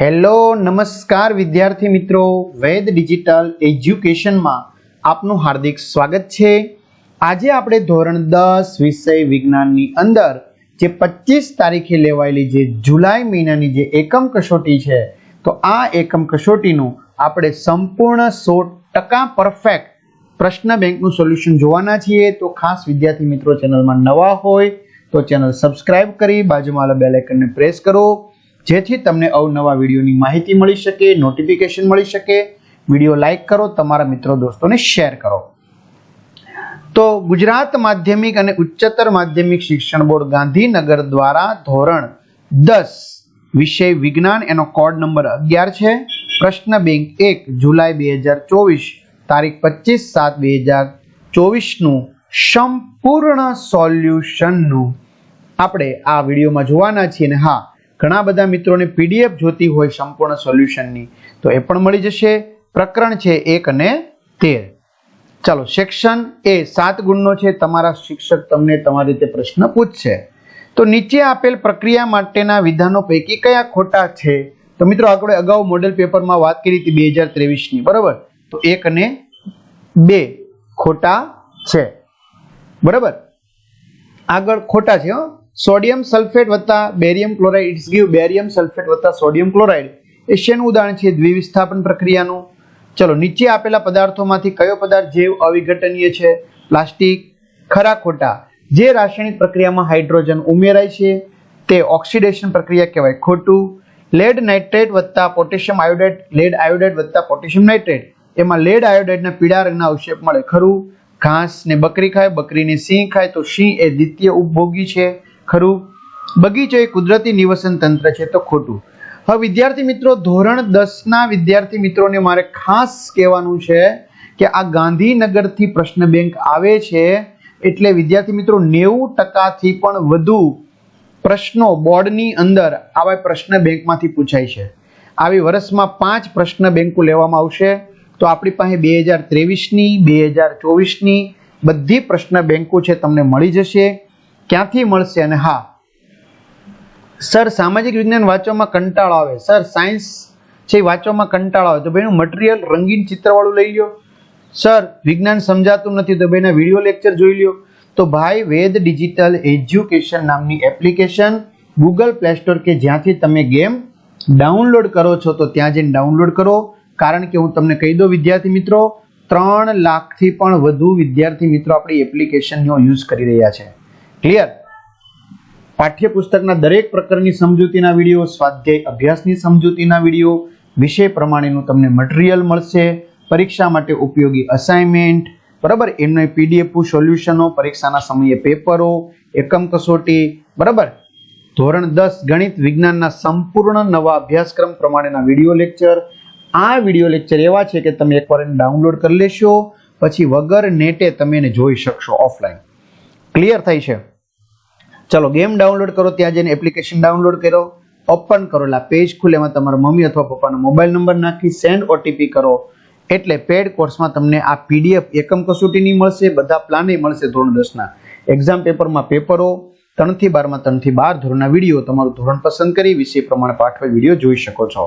Hello, નમસ્કાર વિદ્યાર્થી મિત્રો. વેદ ડિજિટલ એજ્યુકેશનમાં આપનું હાર્દિક સ્વાગત છે. આજે આપણે ધોરણ દસ વિષય વિજ્ઞાનની અંદર જે પચીસ તારીખે લેવાયેલી જે જુલાઈ મહિનાની જે એકમ કસોટી છે, તો આ એકમ કસોટીનું આપણે સંપૂર્ણ સો ટકા પરફેક્ટ પ્રશ્ન બેંકનું સોલ્યુશન જોવાના છીએ. તો ખાસ વિદ્યાર્થી મિત્રો ચેનલમાં નવા હોય તો ચેનલ સબસ્ક્રાઇબ કરી, બાજુમાં બેલ આઇકનને પ્રેસ કરો. જેથી તમને અવનવા વિડીયોની માહિતી મળી શકે નોટિફિકેશન મળી શકે. વીડિયો લાઈક કરો, તમારા મિત્રો દોસ્તોને શેર કરો. તો ગુજરાત માધ્યમિક અને ઉચ્ચતર માધ્યમિક શિક્ષણ બોર્ડ ગાંધીનગર દ્વારા ધોરણ દસ વિષય વિજ્ઞાન, એનો કોડ નંબર અગિયાર છે. પ્રશ્ન બેંક એક, જુલાઈ બે હજાર ચોવીસ, તારીખ પચીસ સાત બે હજાર ચોવીસનું સંપૂર્ણ સોલ્યુશનનું આપણે આ વિડીયોમાં જોવાના છીએ અને હા ઘણા બધા મિત્રોને પીડીએફ જોતી હોય સંપૂર્ણ સોલ્યુશનની તો એ પણ મળી જશે. પ્રકરણ છે એક અને તેર. ચાલો સેક્શન એ સાત ગુણનો છે, તમારા શિક્ષક તમને તમારી રીતે પ્રશ્ન પૂછશે. તો નીચે આપેલ પ્રક્રિયા માટેના વિધાનો પૈકી કયા ખોટા છે? તો મિત્રો આપણે અગાઉ મોડેલ પેપરમાં વાત કરી હતી બે હજાર ત્રેવીસની, બરાબર? તો એક અને બે ખોટા છે. બરાબર? આગળ ખોટા છે, હો. સોડિયમ સલ્ફેટ વત્તા barium chloride. It's give barium sulphate વત્તા સોડિયમ ક્લોરાઇડ. એ શેનું ઉદાહરણ છે દ્વિવિસ્થાપન પ્રક્રિયાનું. ચલો, નીચે આપેલા પદાર્થોમાંથી કયો પદાર્થ જૈવ અવિઘટનીય છે? પ્લાસ્ટિક, ખરા ખોટા. જે રાસાયણિક પ્રક્રિયામાં હાઇડ્રોજન ઉમેરાય છે, તે ઓક્સિડેશન પ્રક્રિયા કહેવાય. ખોટું. લેડ નાઇટ્રેટ વત્તા પોટેશિયમ આયોડેટ લેડ આયોડેટ વત્તા પોટેશિયમ નાઇટ્રેટ એમાં લેડ આયોડેટના પીળા રંગના અવશેપ મળે. ખરું. ઘાસ ને બકરી ખાય, બકરીને સિંહ ખાય, તો સિંહ એ દ્વિતીય ઉપભોગી છે. ખરું? બગીચો એ કુદરતી નિવસન તંત્ર છે તો ખોટું. હવે વિદ્યાર્થી મિત્રો, ધોરણ દસના વિદ્યાર્થી મિત્રોને મારે ખાસ કહેવાનું છે કે આ ગાંધીનગરથી પ્રશ્ન બેંક આવે છે એટલે વિદ્યાર્થી મિત્રો, નેવું ટકાથી પણ વધુ પ્રશ્નો બોર્ડની અંદર આવા પ્રશ્ન બેંકમાંથી પૂછાય છે. આવી વર્ષમાં પાંચ પ્રશ્ન બેંકો લેવામાં આવશે. તો આપણી પાસે બે હજાર ત્રેવીસની, બે હજાર ચોવીસની બધી પ્રશ્ન બેંકો છે, તમને મળી જશે. ક્યાંથી મળશે અને હા? સર, સામાજિક વિજ્ઞાન વાંચવામાં કંટાળો આવે. સર, સાયન્સ છે વાંચવામાં કંટાળો આવે. તો ભાઈનું મટીરિયલ, રંગીન ચિત્રવાળું લઈ લ્યો. સર, વિજ્ઞાન સમજાતું નથી તો ભાઈના વીડિયો લેક્ચર જોઈ લ્યો. તો ભાઈ, વેદ ડિજિટલ એજ્યુકેશન નામની એપ્લિકેશન ગૂગલ પ્લે સ્ટોર કે જ્યાંથી તમે ગેમ ડાઉનલોડ કરો છો, તો ત્યાં જઈને ડાઉનલોડ કરો. કારણ કે હું તમને કહી દઉં, વિદ્યાર્થી મિત્રો, ત્રણ લાખથી પણ વધુ વિદ્યાર્થી મિત્રો આપણી એપ્લિકેશનનો યુઝ કરી રહ્યા છે. ક્લિયર પાઠ્યપુસ્તકના દરેક પ્રકારની સમજૂતીના વીડિયો, સ્વાધ્યાય અભ્યાસની સમજૂતીના વીડિયો, વિષય પ્રમાણેનું તમને મટીરિયલ મળશે. પરીક્ષા માટે ઉપયોગી અસાઇનમેન્ટ બરાબર? એમને પીડીએફ સોલ્યુશનો પરીક્ષાના સમયે પેપરો એકમ કસોટી, બરાબર? ધોરણ દસ, ગણિત વિજ્ઞાનના સંપૂર્ણ નવા અભ્યાસક્રમ પ્રમાણેના વીડિયો લેક્ચર આ વીડિયો લેક્ચર એવા છે કે તમે એકવાર એને ડાઉનલોડ કરી લેશો, પછી વગર નેટે તમે એને જોઈ શકશો ઓફલાઈન ક્લિયર થાય છે. ચલો ગેમ ડાઉનલોડ કરો, ત્યાં જઈને એપ્લિકેશન ડાઉનલોડ કરો ઓપન કરો, એટલે પેજ ખુલે એમાં તમારા મમ્મી અથવા પપ્પાનો મોબાઈલ નંબર નાખી સેન્ડ ઓટીપી કરો. એટલે પેડ કોર્સમાં તમને આ પીડીએફ એકમ કસોટીની મળશે, બધા પ્લાને મળશે ધોરણ દસના એક્ઝામ પેપરમાં પેપરો ત્રણથી બારમાં ત્રણથી બાર ધોરણના વીડિયો તમારું ધોરણ પસંદ કરી, વિષય પ્રમાણે પાઠવે વીડિયો જોઈ શકો છો.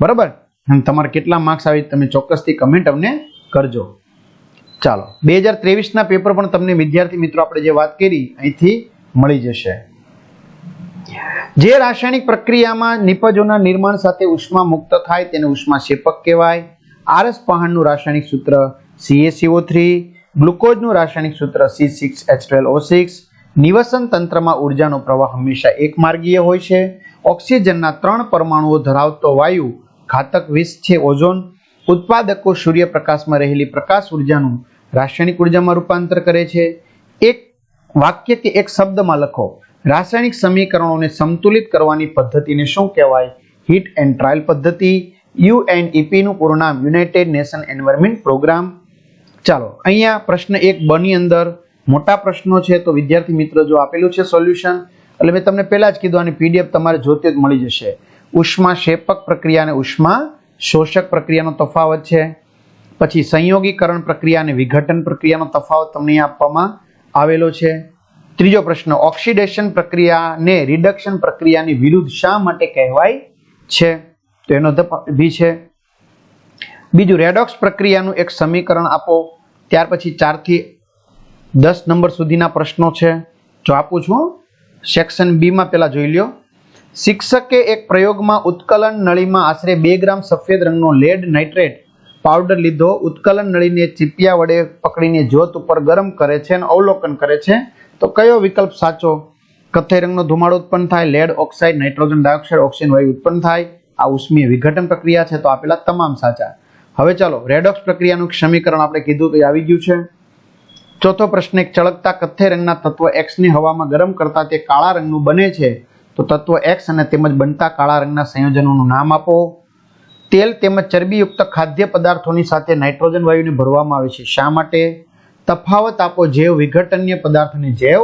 બરાબર? અને તમારે કેટલા માર્ક્સ આવે તમે ચોક્કસથી કમેન્ટ અમને કરજો. ચાલો. બે હજાર ત્રેવીસના પેપર પણ તમને વિદ્યાર્થી મિત્રો આપણે જે વાત કરી, અહીંથી મળી જશે. જે રાસાયણિક પ્રક્રિયામાં નિપજોના નિર્માણ સાથે ઉષ્મા મુક્ત થાય તેને ઉષ્મા શેપક કહેવાય. આરસ પહાણનું રાસાયણિક સૂત્ર સીએસીઓ થ્રી ગ્લુકોઝનું રાસાયણિક સૂત્ર C six H O six નિવસન તંત્રમાં ઉર્જાનો પ્રવાહ હંમેશા એક માર્ગીય હોય છે. ઓક્સિજનના ત્રણ પરમાણુઓ ધરાવતો વાયુ ઘાતક વિષ છે ઓઝોન ઉત્પાદકો સૂર્યપ્રકાશમાં રહેલી પ્રકાશ ઉર્જાનું રાસાયણિક ઉર્જામાં રૂપાંતર કરે છે. એક વાક્ય કે એક શબ્દમાં લખો, રાસાયણિક સમીકરણોને સંતુલિત કરવાની પદ્ધતિને શું કહેવાય? હીટ એન્ડ ટ્રાયલ પદ્ધતિ યુએનઈપી નું પૂરું નામ યુનાઇટેડ નેશન એન્વાયરમેન્ટ પ્રોગ્રામ. ચાલો, અહીંયા પ્રશ્ન એક બની અંદર. મોટા પ્રશ્નો છે તો વિદ્યાર્થી મિત્રો જો આપેલું છે સોલ્યુશન, એટલે મેં તમને પહેલા જ કીધું આની પીડીએફ તમારે જોતે જ મળી જશે. ઉષ્મા શેપક પ્રક્રિયા અને ઉષ્મા શોષક પ્રક્રિયાનો તફાવત છે. પછી સંયોગીકરણ પ્રક્રિયા અને વિઘટન પ્રક્રિયાનો તફાવત તમને આપવામાં આવેલો છે. ત્રીજો પ્રશ્ન, ઓક્સિડેશન પ્રક્રિયાને રિડક્શન પ્રક્રિયાની વિરુદ્ધ શા માટે કહેવાય છે? તો એનો ભી છે. બીજું, રેડોક્સ પ્રક્રિયાનું એક સમીકરણ આપો. ત્યાર પછી ચારથી દસ નંબર સુધીના પ્રશ્નો છે. જો આપું છું, સેક્શન બીમાં પહેલાં જોઈ લ્યો. શિક્ષકે એક પ્રયોગમાં ઉત્કલન નળીમાં આશરે બે ગ્રામ સફેદ રંગનો લેડ નાઇટ્રેટ પાવડર લીધો. ઉત્કલન નળીને ચીપિયા વડે પકડીને જ્યોત ઉપર ગરમ કરે છે અને અવલોકન કરે છે. તો કયો વિકલ્પ સાચો? કથ્થઈ રંગનો ધુમાડો ઉત્પન્ન થાય, lead oxide, nitrogen dioxide, oxygen વાયુ ઉત્પન્ન થાય. આ ઉષ્મીય વિઘટન પ્રક્રિયા છે તો આપેલા તમામ સાચા. હવે ચાલો, રેડોક્સ પ્રક્રિયાનું સમીકરણ આપણે કીધું તો આવી ગયું છે. ચોથો પ્રશ્ન, એક ચળકતા કથ્થઈ રંગના તત્વ એક્સની હવામાં ગરમ કરતા તે કાળા રંગનું બને છે. તો તત્વ એક્સ અને તેમજ બનતા કાળા રંગના સંયોજનોનું નામ આપો. તેલ તેમજ ચરબીયુક્ત ખાદ્ય પદાર્થોની સાથે નાઇટ્રોજન વાયુને ભરવામાં આવે છે. શા માટે? તફાવત આપો જૈવ વિઘટનીય પદાર્થ અને જૈવ,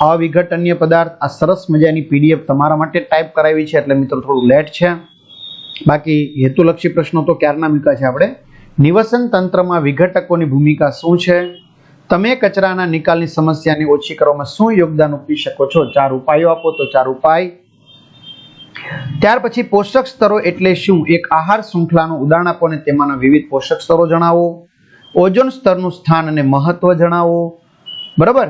અવિઘટનીય પદાર્થ. આ સરસ મજાની પીડીએફ તમારા માટે ટાઈપ કરાવી છે એટલે મિત્રો થોડું લેટ છે. બાકી હેતુલક્ષી પ્રશ્નો તો ક્યારના મૂક્યા છે આપણે? નિવસન તંત્રમાં વિઘટકોની ભૂમિકા શું છે? તમે કચરાના નિકાલની સમસ્યાને ઓછી કરવામાં શું યોગદાન આપી શકો છો? ચાર ઉપાયો આપો તો ચાર ઉપાય. ત્યાર પછી પોષક સ્તરો એટલે શું? એક આહાર શૃંખલાનું ઉદાહરણ આપો અને તેમાંના વિવિધ પોષક સ્તરો જણાવો. ઓઝોન સ્તરનું સ્થાન અને મહત્વ જણાવો. બરાબર?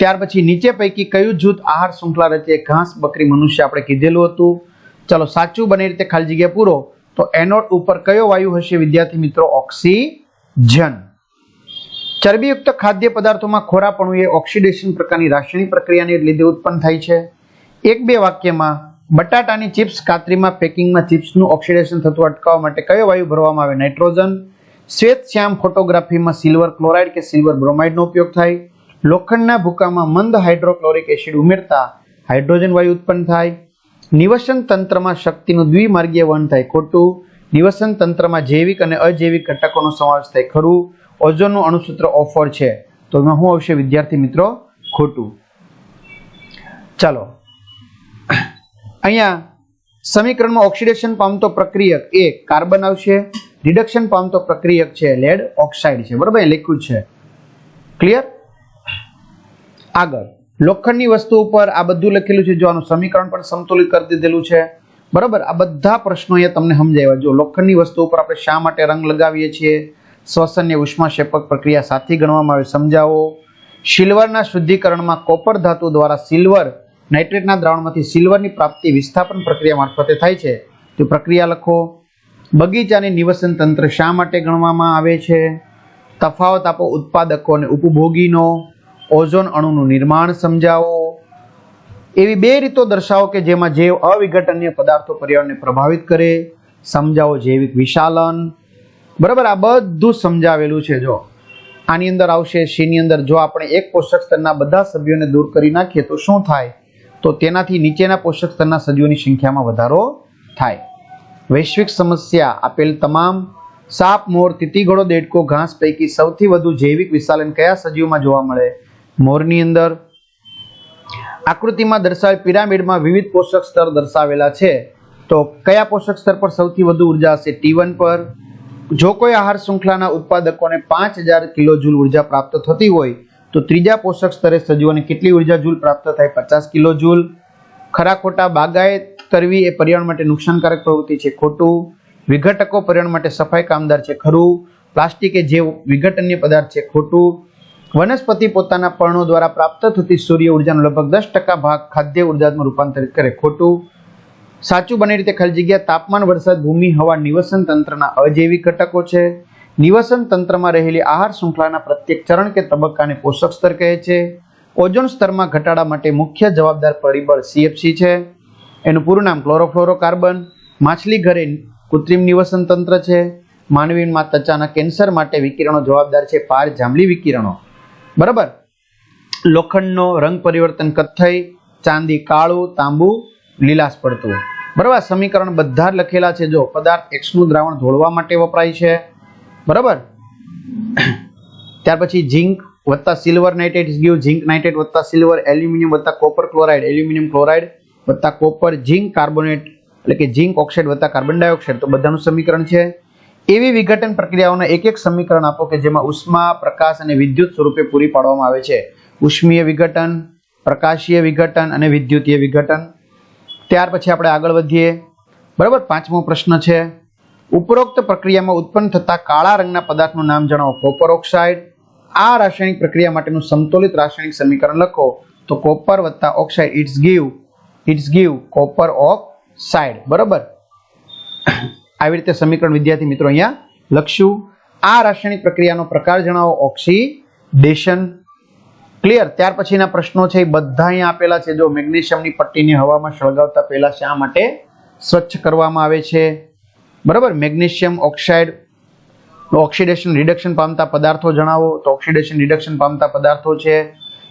ત્યાર પછી નીચે પૈકી કયું જૂથ આહાર શૃંખલા રચે? ઘાસ, બકરી, મનુષ્ય આપણે કીધેલું હતું. ચલો સાચું બને રીતે ખાલી જગ્યા પૂરો. તો એનોડ ઉપર કયો વાયુ હશે? વિદ્યાર્થી મિત્રો, ઓક્સિજન. ચરબીયુક્ત ખાદ્ય પદાર્થોમાં ખોરાપણું એ ઓક્સિડેશન પ્રકારની રાસાયણિક પ્રક્રિયાને લીધે ઉત્પન્ન થાય છે. એક બે વાક્યમાં, બટાટાની ચિપ્સ કાતરીમાં પેકિંગમાં ચિપ્સનું ઓક્સિડેશન થતું અટકાવવા માટે કયો વાયુ ભરવામાં આવે? નાઇટ્રોજન. શ્વેત શ્યામ ફોટોગ્રાફીમાં સિલ્વર ક્લોરાઇડ કે સિલ્વર બ્રોમાઇડનો ઉપયોગ થાય. લોખંડના ભૂકામાં મંદ હાઇડ્રોક્લોરિક એસિડ ઉમેરતા હાઇડ્રોજન વાયુ ઉત્પન્ન થાય. નિવસન તંત્રમાં શક્તિનું દ્વિમાર્ગીય વહન થાય ખોટું. નિવસન તંત્રમાં જૈવિક અને અજૈવિક ઘટકોનો સમાવેશ થાય ખરું. ઓઝોનનું અણુસૂત્ર ઓફર છે. તો એમાં શું આવશે વિદ્યાર્થી મિત્રો? ખોટું. ચાલો. અહીંયા સમીકરણમાં ઓક્સિડેશન પામતો પ્રક્રિયક એ કાર્બન આવશે, રિડક્શન પામતો પ્રક્રિયક છે લેડ ઓક્સાઇડ છે. બરાબર? લખ્યું છે. ક્લિયર આગળ. લોખંડની વસ્તુ ઉપર આ બધું લખેલું છે. જો આનું સમીકરણ પણ સમતુલિત કરી દીધેલું છે. બરાબર? આ બધા પ્રશ્નો અહીંયા તમને સમજાવ્યા. જો લોખંડની વસ્તુ ઉપર આપણે શા માટે રંગ લગાવીએ છીએ? શ્વસનને ઉષ્માક્ષેપક પ્રક્રિયા સાથી ગણવામાં આવે. સમજાવો. સિલ્વરના શુદ્ધિકરણમાં કોપર ધાતુ દ્વારા સિલ્વર નાઇટ્રેટના દ્રાવણમાંથી સિલ્વરની પ્રાપ્તિ વિસ્થાપન પ્રક્રિયા મારફતે થાય છે. તો પ્રક્રિયા લખો. બગીચાની નિવસન તંત્ર શા માટે ગણવામાં આવે છે? તફાવત આપો ઉત્પાદકો અને ઉપભોગીનો. ઓઝોન અણુનું નિર્માણ સમજાવો. એવી બે રીતો દર્શાવો કે જેમાં જૈવ અવિઘટનીય પદાર્થો પર્યાવરણને પ્રભાવિત કરે. સમજાવો જૈવિક વિશાલન. બરાબર? આ બધું સમજાવેલું છે, જો. આની અંદર આવશે, શીની અંદર? જો આપણે એક પોષક સ્તરના બધા સભ્યોને દૂર કરી નાખીએ તો શું થાય? તો તેનાથી નીચેના પોષક સ્તરના સજીવોની સંખ્યામાં વધારો થાય. વૈશ્વિક સમસ્યા આપેલ તમામ સાપ, મોર તીતીઘોડો દેડકો, ઘાસ પૈકી સૌથી વધુ જૈવિક વિશાલન કયા સજીવમાં જોવા મળે? મોરની અંદર. આકૃતિમાં દર્શાવેલ પિરામિડમાં વિવિધ પોષક સ્તર દર્શાવેલા છે. તો કયા પોષક સ્તર પર સૌથી વધુ ઊર્જા હશે? ટી પર જો કોઈ આહાર શૃંખલાના ઉત્પાદકોને પાંચ હજાર કિલો જૂલ ઊર્જા પ્રાપ્ત થતી હોય, તો ત્રીજા પોષક સ્તરે સજીવોને કેટલી ઊર્જા જૂલ પ્રાપ્ત થાય? પચાસ કિલો જૂલ. ખરા ખોટા બાગાયત કરવી એ પર્યાવરણ માટે નુકસાનકારક પ્રવૃત્તિ છે. ખોટું. વિઘટકો પર્યાવરણ માટે સફાઈ કામદાર છે. ખરું. પ્લાસ્ટિક એ જે વિઘટનીય પદાર્થ છે. ખોટું. વનસ્પતિ પોતાના પર્ણો દ્વારા પ્રાપ્ત થતી સૂર્ય ઉર્જાનો લગભગ દસ ટકા ભાગ ખાદ્ય ઉર્જામાં રૂપાંતરિત કરે. ખોટું. સાચું બને રીતે ખાલી જગ્યા તાપમાન, વરસાદ, ભૂમિ, હવા, નિવસન તંત્રના અજૈવિક ઘટકો છે. નિવસન તંત્રમાં રહેલી આહાર શૃંખલાના પ્રત્યેક ચરણ કે તબક્કાને પોષક સ્તર કહે છે. ઓઝોન સ્તરમાં ઘટાડા માટે મુખ્ય જવાબદાર પરિબળ સીએફસી છે. એનું પૂરું નામ ક્લોરોફ્લોરોકાર્બન. માછલી ઘરે કૃત્રિમ નિવસન તંત્ર છે. માનવીમાં ત્વચાના કેન્સર માટે વિકિરણો જવાબદાર છે. પાર જાંબલી વિકિરણો. બરાબર? લોખંડનો રંગ પરિવર્તન કથ્થઈ ચાંદી કાળું, તાંબુ લીલાશ પડતું બરાબર? સમીકરણ બધા લખેલા છે. જો પદાર્થ એક્સનું દ્રાવણ ધોળવા માટે વપરાય છે. બરાબર? ત્યાર પછી ઝીંક વત્તા સિલ્વર નાઇટ્રેટ ગયું ઝીંક નાઇટ્રેટ વત્તા સિલ્વર એલ્યુમિનિયમ વત્તા કોપર ક્લોરાઇડ એલ્યુમિનિયમ ક્લોરાઇડ વત્તા કોપર ઝીંક કાર્બોનેટ એટલે કે ઝીંક ઓક્સાઇડ વત્તા કાર્બન ડાયોક્સાઇડ તો બધાનું સમીકરણ છે. એવી વિઘટન પ્રક્રિયાઓના એક એક સમીકરણ આપો કે જેમાં ઉષ્મા, પ્રકાશ અને વિદ્યુત સ્વરૂપે પૂરી પાડવામાં આવે છે. ઉષ્મીય વિઘટન, પ્રકાશીય વિઘટન અને વિદ્યુતીય વિઘટન. ત્યાર પછી આપણે આગળ વધીએ. બરાબર, પાંચમો પ્રશ્ન છે. ઉપરોક્ત પ્રક્રિયામાં ઉત્પન્ન થતા કાળા રંગના પદાર્થનું નામ જણાવો. Copper oxide. આ રાસાયણિક પ્રક્રિયા માટેનું સંતુલિત રાસાયણિક સમીકરણ લખો. તો કોપર વત્તા oxide it's give. It's give copper oxide. બરાબર? આવી રીતે સમીકરણ વિદ્યાર્થી મિત્રો અહીંયા લખશું. આ રાસાયણિક પ્રક્રિયાનો પ્રકાર જણાવો. ઓક્સિડેશન. ક્લિયર. ત્યાર પછીના પ્રશ્નો છે, એ બધા અહીંયા આપેલા છે. જો મેગ્નેશિયમની પટ્ટીને હવામાં સળગાવતા પહેલા શા માટે સ્વચ્છ કરવામાં આવે છે? બરાબર? મેગ્નેશિયમ ઓક્સાઇડ, ઓક્સિડેશન રિડક્શન પામતા પદાર્થો જણાવો. તો ઓક્સિડેશન રિડક્શન પામતા પદાર્થો છે.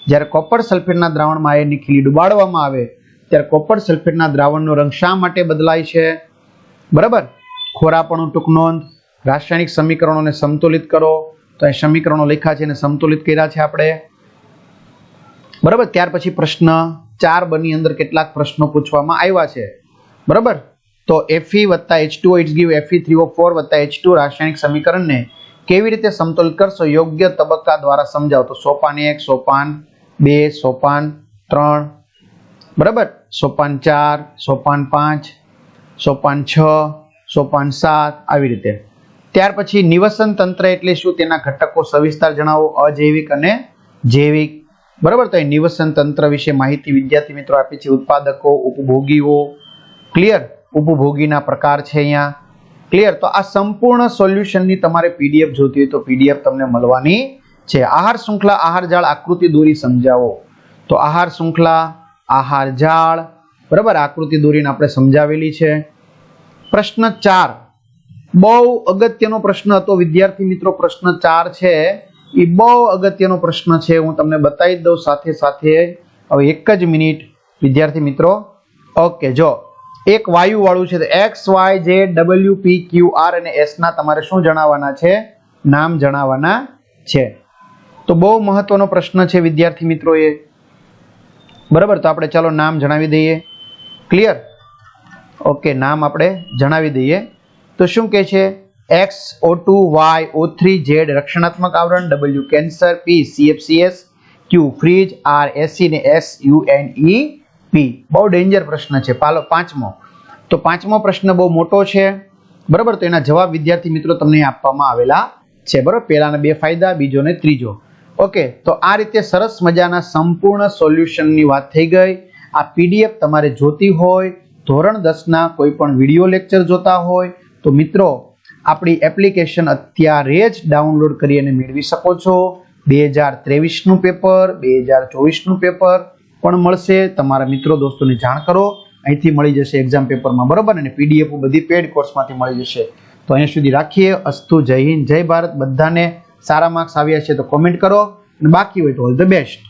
જ્યારે કોપર સલ્ફેટના દ્રાવણમાં આયનની ખીલી ડુબાડવામાં આવે, ત્યારે કોપર સલ્ફેટના દ્રાવણનો રંગ શા માટે બદલાય છે? બરાબર? ખોરાપણું ટૂંક નોંધ. રાસાયણિક સમીકરણોને સંતુલિત કરો. તો અહીં સમીકરણો લખ્યા છે એને સંતુલિત કર્યા છે આપણે. બરાબર? ત્યાર પછી પ્રશ્ન ચાર બની અંદર કેટલાક પ્રશ્નો પૂછવામાં આવ્યા છે. બરાબર? તો એફઈ વત્તા H two it's give F E three O four વત્તા એચ ટુ રાસાયણિક સમીકરણને કેવી રીતે સમતોલ કરશો? યોગ્ય તબક્કા દ્વારા સમજાવો. તો સોપાન એક, સોપાન બે, સોપાન ત્રણ. બરાબર? સોપાન ચાર, સોપાન પાંચ, સોપાન છ, સોપાન સાત, આવી રીતે. ત્યાર પછી નિવસન તંત્ર એટલે શું? તેના ઘટકો સવિસ્તાર જણાવો. અજૈવિક અને જૈવિક. બરાબર? તો એ નિવસન તંત્ર વિશે માહિતી વિદ્યાર્થી મિત્રો આપી છે, ઉત્પાદકો, ઉપભોગીઓ. ક્લિયર ઉપભોગીના પ્રકાર છે અહીંયા. ક્લિયર તો આ સંપૂર્ણ સોલ્યુશનની તમારે પીડીએફ જોતી હોય તો પીડીએફ તમને મળવાની છે. આહાર શૃંખલા, આહાર જાળ, આકૃતિ દોરી સમજાવો. તો આહાર શૃંખલા, આહાર જાળ. બરાબર? આકૃતિ દોરીને આપણે સમજાવેલી છે. પ્રશ્ન ચાર. બહુ અગત્યનો પ્રશ્ન હતો. વિદ્યાર્થી મિત્રો, પ્રશ્ન ચાર છે. એ બહુ અગત્યનો પ્રશ્ન છે, હું તમને બતાવી દઉં સાથે સાથે. હવે એક જ મિનિટ, વિદ્યાર્થી મિત્રો. ઓકે, જો. એક વાયુ વાળું છે એક્સ, વાય જે ડબલ્યુ, પી, ક્યુ, આર અને એસ ના તમારે શું જણાવવાના છે? નામ જણાવવાના છે. તો બહુ મહત્વનો પ્રશ્ન છે, વિદ્યાર્થી મિત્રો એ બરાબર? તો આપણે ચાલો નામ જણાવી દઈએ. ક્લિયર? ઓકે, નામ આપણે જણાવી દઈએ. તો શું કહે છે? X O Y O three Z રક્ષણાત્મક આવરણ W cancer P CFCs Q fridge R AC ને S U N E P બહુ ડેન્જર પ્રશ્ન છે. પાલો, પાંચમો. તો પાંચમો પ્રશ્ન બહુ મોટો છે. બરાબર? તો એના જવાબ વિદ્યાર્થી મિત્રો તમને આપવામાં આવેલા છે. બરાબર? પહેલાના બે ફાયદા, બીજો ને ત્રીજો. ઓકે, તો આ રીતે સરસ મજાના સંપૂર્ણ સોલ્યુશનની વાત થઈ ગઈ. આ પીડીએફ તમારે જોતી હોય, ધોરણ દસના કોઈ પણ વીડિયો લેક્ચર જોતા હોય, તો મિત્રો આપણી એપ્લિકેશન અત્યારે જ ડાઉનલોડ કરી અને મેળવી શકો છો. બે હજાર ત્રેવીસનું પેપર, બે હજાર ચોવીસનું પેપર પણ મળશે. તમારા મિત્રો દોસ્તોને જાણ કરો. અહીંથી મળી જશે એક્ઝામ પેપરમાં, બરોબર? અને પીડીએફ બધી પેડ કોર્સમાંથી મળી જશે. તો અહીંયા સુધી રાખીએ. અસ્તુ, જય હિન્દ, જય ભારત. બધાને સારા માર્ક્સ આવ્યા છે તો કોમેન્ટ કરો. અને બાકી હોય તો ઓલ ધ બેસ્ટ